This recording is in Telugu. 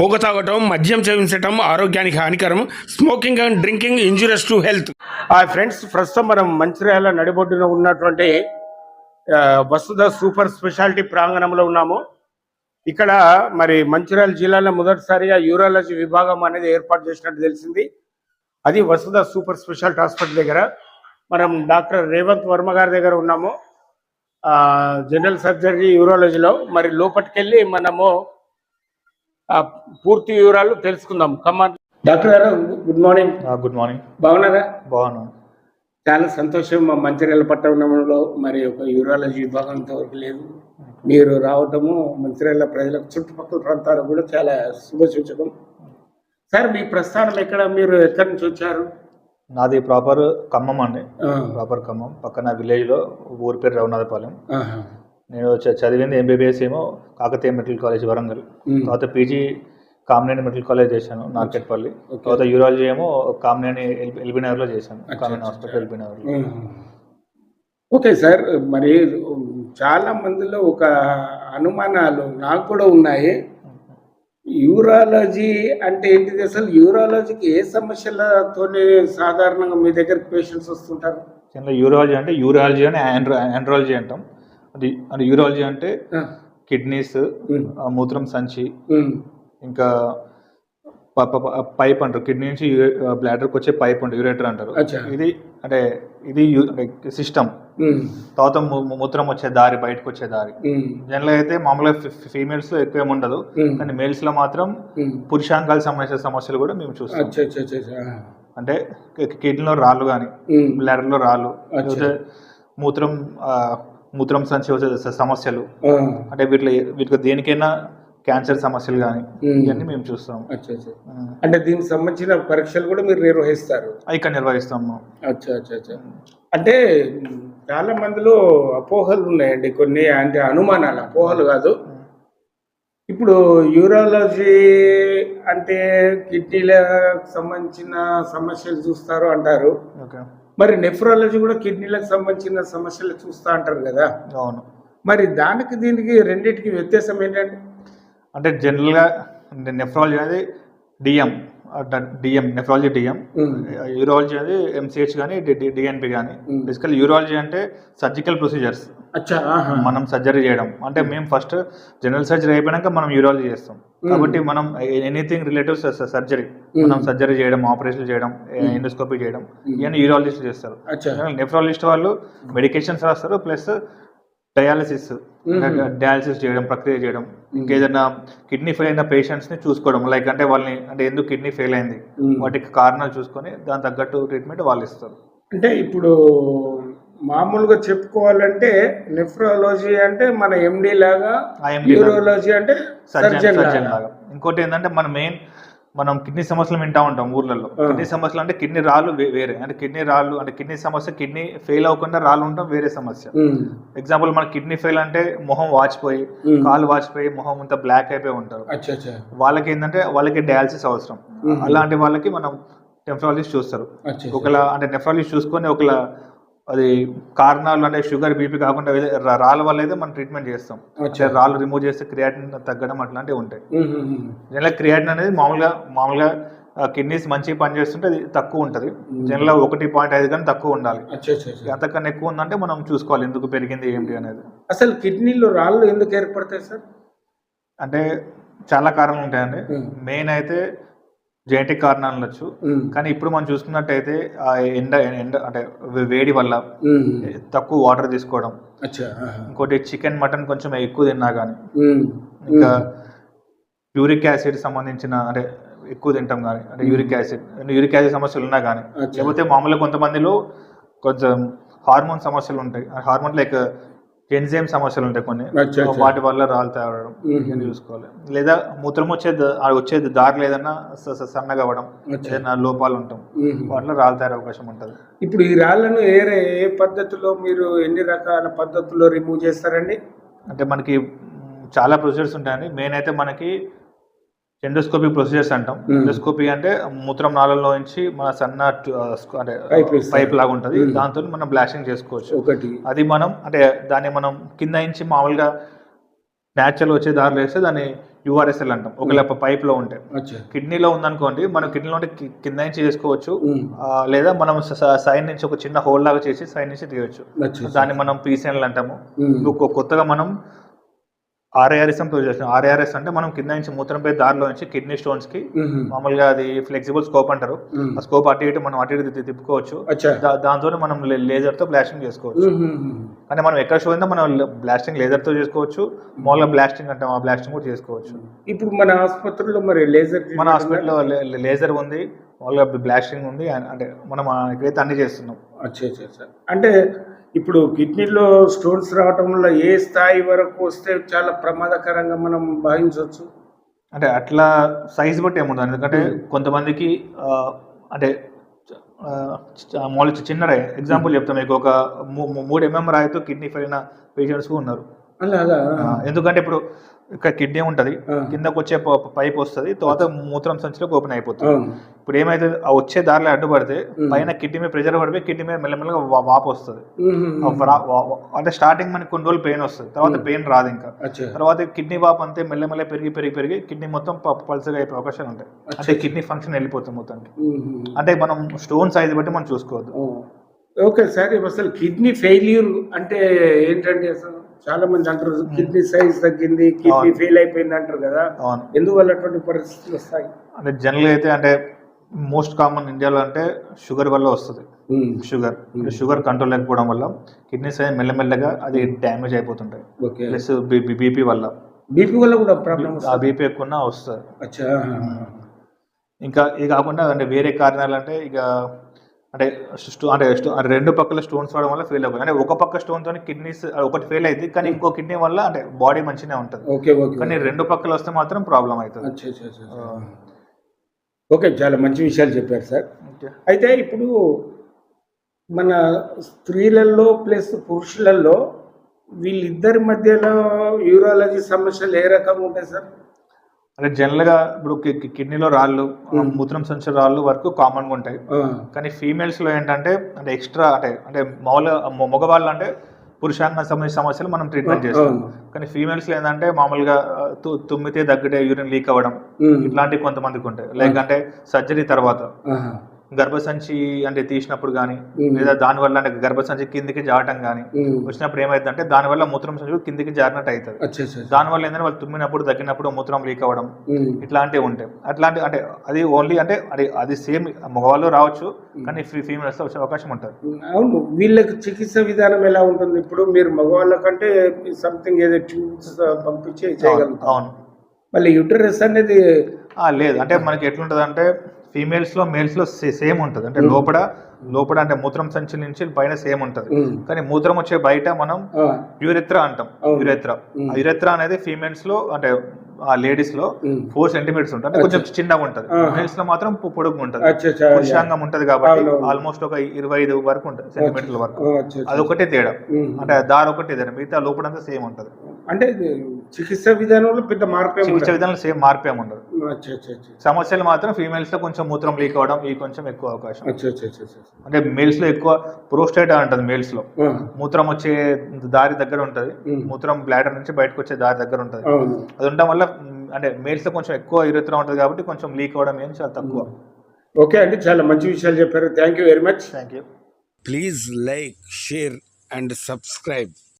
పొగ తాగటం మద్యం సేవించటం ఆరోగ్యానికి హానికరం smoking and drinking injurious to health. ఆ ఫ్రెండ్స్ ప్రస్తుతం మనం మంచిర్యాల నడిబొడ్డున ఉన్నటువంటి వసుధ సూపర్ స్పెషాలిటీ ప్రాంగణంలో ఉన్నాము. ఇక్కడ మరి మంచిర్యాల జిల్లాలో మొదటిసారిగా యూరాలజీ విభాగం అనేది ఏర్పాటు చేసినట్టు తెలిసింది. అది వసుధ సూపర్ స్పెషాలిటీ హాస్పిటల్ దగ్గర. మనం డాక్టర్ రేవంత్ వర్మ గారి దగ్గర ఉన్నాము. జనరల్ సర్జరీ యూరాలజీలో. మరి లోపలికెళ్ళి మనము పూర్తి వివరాలు తెలుసుకుందాం. కమాన్ డాక్టర్ గారు గుడ్ మార్నింగ్. Good morning. బాగున్నారా? బాగున్నాను చాలా సంతోషం మా మంచిర్యాల పట్టణంలో మరి ఒక యూరాలజీ విభాగం ఇంతవరకు లేదు. మీరు రావటము మంచిర్యాల ప్రజలకు చుట్టుపక్కల ప్రాంతాలకు కూడా చాలా శుభసూచకం సార్ మీ ప్రస్థానం ఎక్కడ? మీరు ఎక్కడి నుంచి వచ్చారు? నాది ప్రాపర్ ఖమ్మం అండి. ఆ, ప్రాపర్ ఖమ్మం. పక్కన విలేజ్లో ఊరి పేరు రఘునాథపాలెం. ఆహా. నేను చదివింది ఎంబీబీఎస్ ఏమో కాకతీయ మెడికల్ కాలేజ్ వరంగల్. తర్వాత పీజీ కామినేని మెడికల్ కాలేజ్ చేశాను నార్కెట్పల్లి. తర్వాత యూరాలజీ ఏమో కామినేని ఎల్- ఎల్బీ నగర్లో చేశాను కామినేని. హాస్పిటల్ ఎల్బీ నగర్లో. ఓకే సార్ మరి చాలా మందిలో ఒక అనుమానాలు నాకు కూడా ఉన్నాయి. యూరాలజీ అంటే ఏంటిది అసలు? యూరాలజీకి ఏ సమస్యలతోనే సాధారణంగా మీ దగ్గరికి పేషెంట్స్ వస్తుంటారు? యూరాలజీ అంటే యూరాలజీ అని ఆండ్రో ఆండ్రాలజీ అంటాం. అది అది యూరాలజీ అంటే కిడ్నీస్ మూత్రం సంచి ఇంకా పైప్ అంటారు. కిడ్నీ నుంచి బ్లాడర్కి వచ్చే పైప్ ఉంటుంది యూరేటర్ అంటారు. ఇది అంటే ఇది సిస్టమ్ తర్వాత మూత్రం వచ్చే దారి బయటకు వచ్చే దారి. ఉమ్, జనరల్గా అయితే మామూలుగా ఫీమేల్స్లో ఎక్కువ ఉండదు. కానీ మేల్స్లో మాత్రం ఉమ్. పురుషాంగాలకు సంబంధించిన సమస్యలు కూడా మేము చూస్తాం. అంటే కిడ్నీలో రాళ్ళు కానీ బ్లాడర్లో రాళ్ళు మూత్రం మూత్రం సంచి వచ్చే సమస్యలు అంటే వీటిలో వీటికి దేనికైనా క్యాన్సర్ సమస్యలు కానీ. ఇవన్నీ మేము చూస్తాం అంటే దీనికి సంబంధించిన పరీక్షలు కూడా మీరు నిర్వహిస్తారు? ఇక్కడ నిర్వహిస్తాము అచ్చా అచ్చా అచ్చా. అంటే చాలా మందిలో అపోహలు ఉన్నాయండి కొన్ని అంటే అనుమానాలు. అపోహలు కాదు. ఇప్పుడు యూరాలజీ అంటే కిడ్నీలకు సంబంధించిన సమస్యలు చూస్తారు అంటారు. ఓకే. మరి నెఫ్రాలజీ కూడా కిడ్నీలకు సంబంధించిన సమస్యలు చూస్తా అంటారు కదా. అవును. మరి దానికి దీనికి రెండింటికి వ్యత్యాసం ఏంటంటే? అంటే జనరల్గా నెఫ్రాలజీ అనేది DM DM nephrology DM urology అనేది ఎంసీహెచ్ కానీ డిఎన్పి కానీ Hmm. బేసికల్ యూరాలజీ అంటే సర్జికల్ ప్రొసీజర్స్. మనం సర్జరీ చేయడం. అంటే మేము ఫస్ట్ జనరల్ సర్జరీ అయిపోయాక మనం యూరాలజీ చేస్తాం. కాబట్టి మనం ఎనీథింగ్ రిలేటివ్ సర్జరీ మనం సర్జరీ చేయడం ఆపరేషన్ చేయడం ఎండోస్కోపీ చేయడం ఇవన్నీ యూరాలజిస్ట్ చేస్తారు. నెఫ్రాలజిస్ట్ వాళ్ళు మెడికేషన్స్ రాస్తారు ప్లస్ డయాలసిస్ డయాలసిస్ చేయడం ప్రక్రియ చేయడం ఇంకేదైనా కిడ్నీ ఫెయిల్ అయిన పేషెంట్స్ని చూసుకోవడం లైక్ అంటే వాళ్ళని అంటే ఎందుకు కిడ్నీ ఫెయిల్ అయింది. వాటికి కారణాలు చూసుకొని దాని తగ్గట్టు ట్రీట్మెంట్ వాళ్ళు ఇస్తారు. అంటే ఇప్పుడు మామూలుగా చెప్పుకోవాలంటే నెఫ్రాలజీ అంటే మన ఎండి లాగా అంటే సర్జన్ లాగా. ఇంకోటి ఏంటంటే మన మెయిన్ మనం కిడ్నీ సమస్యలు వింటా ఉంటాం ఊర్లలో. కిడ్నీ సమస్యలు అంటే కిడ్నీ రాళ్ళు వేరే. అంటే కిడ్నీ రాళ్ళు అంటే కిడ్నీ సమస్య కిడ్నీ ఫెయిల్ అవ్వకుండా రాళ్ళు ఉండడం వేరే సమస్య. ఎగ్జాంపుల్ మన కిడ్నీ ఫెయిల్ అంటే మొహం వాచిపోయి. కాలు వాచిపోయి మొహం అంతా బ్లాక్ అయిపోయి ఉంటారు. వాళ్ళకి ఏంటంటే వాళ్ళకి డయాలసిస్ అవసరం. అలాంటి వాళ్ళకి మనం నెఫ్రాలజిస్ట్ చూస్తారు. ఒకలా అంటే నెఫ్రాలజిస్ట్ చూసుకొని ఒకలా అది కారణాలు అంటే షుగర్ బీపీ కాకుండా రాళ్ళ వల్ల అయితే మనం ట్రీట్మెంట్ చేస్తాం. రాళ్ళు రిమూవ్ చేస్తే క్రియాటిన్ తగ్గడం అట్లాంటివి ఉంటాయి. జనరల్ క్రియాటిన్ అనేది మామూలుగా మామూలుగా కిడ్నీస్ మంచిగా పనిచేస్తుంటే అది తక్కువ ఉంటుంది. జనరల్ ఒకటి పాయింట్ ఐదు కానీ తక్కువ ఉండాలి. అంతకన్నా ఎక్కువ ఉందంటే మనం చూసుకోవాలి ఎందుకు పెరిగింది ఏంటి అనేది. అసలు కిడ్నీలో రాళ్ళు ఎందుకు ఏర్పడతాయి సార్? అంటే చాలా కారణాలు ఉంటాయండి. మెయిన్ అయితే జెనెటిక్ కారణాలు ఉండొచ్చు. కానీ ఇప్పుడు మనం చూసుకున్నట్టయితే ఆ ఎండ ఎండ అంటే వేడి వల్ల. తక్కువ వాటర్ తీసుకోవడం. ఇంకోటి చికెన్ మటన్ కొంచెం ఎక్కువ తిన్నా కానీ ఇంకా యూరిక్ యాసిడ్ సంబంధించిన అంటే ఎక్కువ తింటాం కానీ అంటే యూరిక్ యాసిడ్ యూరిక్ యాసిడ్ సమస్యలు ఉన్నా కానీ. లేకపోతే మామూలుగా కొంతమందిలో కొంచెం హార్మోన్ సమస్యలు ఉంటాయి. హార్మోన్ లైక్ ఎంజైమ్ సమస్యలు ఉంటాయి కొన్ని. వాటి వల్ల రాళ్ళు తేవడం చూసుకోవాలి లేదా మూత్రం వచ్చే ద- ఆ వచ్చే దారిలో ఏదైనా స- స- సన్నగా అవ్వడం. ఏదైనా లోపాలు ఉంటాం. వాటిలో రాళ్ళు తయారు అవకాశం ఉంటుంది ఇప్పుడు ఈ రాళ్ళను ఏ ఏ పద్ధతిలో మీరు ఎన్ని రకాల పద్ధతుల్లో రిమూవ్ చేస్తారండి అంటే మనకి చాలా ప్రొసీజర్స్ ఉంటాయండి మెయిన్ అయితే మనకి ఎండోస్కోపీ ప్రొసీజర్స్ అంటాం. ఎండోస్కోపీ అంటే మూత్రం నాళంలో నుంచి మన సన్న అంటే. పైప్ లాగా ఉంటుంది. దాంతో మనం బ్లాస్టింగ్ చేసుకోవచ్చు. ఒకటి. అది మనం అంటే దాన్ని మనం కింద నుంచి మామూలుగా న్యాచురల్ వచ్చే దారిలో వేస్తే దాన్ని యూఆర్ఎస్ఎల్ అంటాం. ఒకవేళ పైప్లో ఉంటే. కిడ్నీలో ఉందనుకోండి మనం కిడ్నీలో ఉంటే కింద నుంచి చేసుకోవచ్చు. లేదా మనం సైడ్ నుంచి ఒక చిన్న హోల్ లాగా చేసి సైడ్ నుంచి తీయవచ్చు దాన్ని మనం పీసీఎన్లు అంటాము. కొత్తగా మనం ఆర్ఏఆర్ఎస్ అని చేస్తాం ఆర్ఏఆర్ఎస్ అంటే మనం కింద నుంచి మూత్రంపై దారిలో నుంచి కిడ్నీ స్టోన్స్కి. మామూలుగా అది ఫ్లెక్సిబుల్ స్కోప్ అంటారు. ఆ స్కోప్ అటు ఇటు మనం అటు ఇటు తిప్పుకోవచ్చు. దాంతో మనం లేజర్తో బ్లాస్టింగ్ చేసుకోవచ్చు. అంటే మనం ఎక్కడ షో అయిందో మనం బ్లాస్టింగ్ లేజర్తో చేసుకోవచ్చు. మామూలుగా బ్లాస్టింగ్ అంటాం ఆ బ్లాస్టింగ్ కూడా చేసుకోవచ్చు. ఇప్పుడు మన ఆసుపత్రిలో మరి లేజర్ మన హాస్పిటల్లో లేజర్ ఉంది. మామూలుగా బ్లాస్టింగ్ ఉంది. అంటే మనం ఇక్కడైతే అన్ని చేస్తున్నాం. అంటే ఇప్పుడు కిడ్నీలో స్టోన్స్ రావటం వల్ల ఏ స్థాయి వరకు వస్తే చాలా ప్రమాదకరంగా మనం భావించవచ్చు? అంటే అట్లా సైజ్ బట్టి ఏముండదు. ఎందుకంటే కొంతమందికి అంటే మామూలు చిన్న రాయి ఎగ్జాంపుల్ చెప్తాను మీకు. ఒక మూడు ఎంఎం రాయితో కిడ్నీ ఫెయిల్ అయిన పేషెంట్స్ ఉన్నారు. అలాగా ఎందుకంటే ఇప్పుడు ఇక్కడ కిడ్నీ ఉంటుంది. కిందకు వచ్చే పైప్ వస్తుంది. తర్వాత మూత్రం సంచిలోకి ఓపెన్ అయిపోతుంది. ఇప్పుడు ఏమైతే ఆ వచ్చే దారిలో అడ్డుపడితే. పైన కిడ్నీ మీద ప్రెజర్ పడిపోయి కిడ్నీ మీద మెల్లమెల్లగా వాపు వస్తుంది. అంటే స్టార్టింగ్ మనకి కొన్ని రోజులు పెయిన్ వస్తుంది. తర్వాత. పెయిన్ రాదు ఇంకా. తర్వాత కిడ్నీ వాపు అంతే మెల్లమెల్ల పెరిగి పెరిగి పెరిగి కిడ్నీ మొత్తం పల్సగా అయిపోయే అవకాశాలు ఉంటాయి. అంటే కిడ్నీ ఫంక్షన్ వెళ్ళిపోతుంది మొత్తానికి. ఉమ్. అంటే మనం స్టోన్ సైజ్ బట్టి మనం చూసుకోవద్దు. ఓకే సార్ అసలు కిడ్నీ ఫెయిల్యూర్ అంటే ఏంటంటే అసలు చాలా మంది అంటారు కిడ్నీ సైజ్ తగ్గింది కిడ్నీ. ఫెయిల్ అయిపోయింది అంటారు కదా. ఎందువల్ల అటువంటి పరిస్థితులు వస్తాయి? అంటే జనరల్ అయితే అంటే మోస్ట్ కామన్ ఇండియాలో అంటే షుగర్ వల్ల వస్తుంది. షుగర్ షుగర్ కంట్రోల్ లేకపోవడం వల్ల కిడ్నీస్ అనేది మెల్లమెల్లగా అది డ్యామేజ్ అయిపోతుంటాయి. ప్లస్ బీపీ వల్ల. బీపీ వల్ల కూడా ప్రాబ్లమ్ ఆ బీపీ ఎక్కువ వస్తుంది. ఇంకా ఇది కాకుండా అంటే వేరే కారణాలు అంటే ఇక అంటే స్టో అంటే అంటే రెండు పక్కల స్టోన్స్ రావడం వల్ల ఫెయిల్ అవుతుంది. అంటే ఒక పక్క స్టోన్ తోని కిడ్నీస్ ఒకటి ఫెయిల్ అయింది కానీ ఇంకో కిడ్నీ వల్ల అంటే బాడీ మంచిగానే ఉంటుంది. ఓకే ఓకే కానీ రెండు పక్కలు వస్తే మాత్రం ప్రాబ్లం అవుతుంది. ఓకే చాలా మంచి విషయాలు చెప్పారు సార్. అయితే ఇప్పుడు మన స్త్రీలలో ప్లస్ పురుషులలో వీళ్ళిద్దరి మధ్యలో యూరాలజీ సమస్యలు ఏ రకంగా ఉంటాయి సార్? అంటే జనరల్గా ఇప్పుడు కిడ్నీలో రాళ్ళు మూత్రం సంచి రాళ్ళు వరకు కామన్గా ఉంటాయి కానీ ఫీమేల్స్లో ఏంటంటే అంటే ఎక్స్ట్రా అంటే అంటే మామూలుగా మొ- మగవాళ్ళు అంటే పురుషాంగ సంబంధించిన సమస్యలు మనం ట్రీట్మెంట్ చేస్తాం. కానీ ఫీమేల్స్లో ఏంటంటే మామూలుగా తుమ్మితే దగ్గితే యూరిన్ లీక్ అవ్వడం ఇట్లాంటివి కొంతమందికి ఉంటాయి. లైక్ అంటే సర్జరీ తర్వాత. గర్భసంచి అంటే తీసినప్పుడు కానీ లేదా దానివల్ల అంటే గర్భసంచి కిందికి జారటం కానీ వచ్చినప్పుడు ఏమైందంటే దానివల్ల మూత్రం సంచి కిందికి జారినట్టు అవుతుంది. దానివల్ల ఏంటంటే వాళ్ళు తుమ్మినప్పుడు తగ్గినప్పుడు మూత్రం లీక్ అవ్వడం ఇట్లాంటివి ఉంటాయి. అట్లాంటి అంటే అది ఓన్లీ అంటే అది అది సేమ్ మగవాళ్ళు రావచ్చు కానీ ఫీమేల్స్ వచ్చే అవకాశం ఉంటుంది. అవును వీళ్ళకి చికిత్స విధానం ఎలా ఉంటుంది? ఇప్పుడు మీరు మగవాళ్ళ కంటే సంథింగ్ ఏదో ట్యూబ్స్ పంపించి అవును మళ్ళీ యూటరస్ అనేది లేదు. అంటే మనకి ఎట్లుంటది అంటే ఫీమేల్స్లో మేల్స్లో సేమ్ ఉంటుంది. అంటే లోపల లోపల అంటే మూత్రం సంచి నుంచి పైన సేమ్ ఉంటుంది. కానీ మూత్రం వచ్చే బయట మనం యూరెత్రా అంటాం. యురెత్రా. ఆ యురెత్రా అనేది ఫీమేల్స్లో అంటే ఆ లేడీస్లో. ఫోర్ సెంటీమీటర్స్ ఉంటుంది. అంటే కొంచెం చిన్నగా ఉంటుంది. మేల్స్లో మాత్రం పొడుగు ఉంటుంది. పురుషాంగం ఉంటది కాబట్టి. ఆల్మోస్ట్ ఒక ఇరవై ఐదు వరకు ఉంటుంది సెంటీమీటర్ల వరకు. అదొకటే తేడా. ఉమ్. అంటే దారి ఒకటే తేడా. మిగతా లోపలంతా సేమ్ ఉంటుంది. అంటే చికిత్స విధానంలో పెద్ద మార్పు చికిత్స. విధానంలో సేమ్ మార్పే ఉండదు. అచ్చా అచ్చా అచ్చా సమస్యలు మాత్రం ఫీమేల్స్లో కొంచెం మూత్రం లీక్ అవడం ఈ కొంచెం ఎక్కువ అవకాశం. అంటే మేల్స్లో ఎక్కువ ప్రోస్టేట్ అంటుంది మేల్స్లో. మూత్రం వచ్చే దారి దగ్గర ఉంటది. మూత్రం బ్లాడర్ నుంచి బయటకు వచ్చే దారి దగ్గర ఉంటది. అవును. అది ఉండడం వల్ల అంటే మేల్స్లో కొంచెం ఎక్కువ ఇరుతున్నా ఉంటుంది కాబట్టి కొంచెం లీక్ అవడం ఏం చాలా తక్కువ. ఓకే అండి చాలా మంచి విషయాలు చెప్పారు. Thank you very much thank you Please like, share, and subscribe.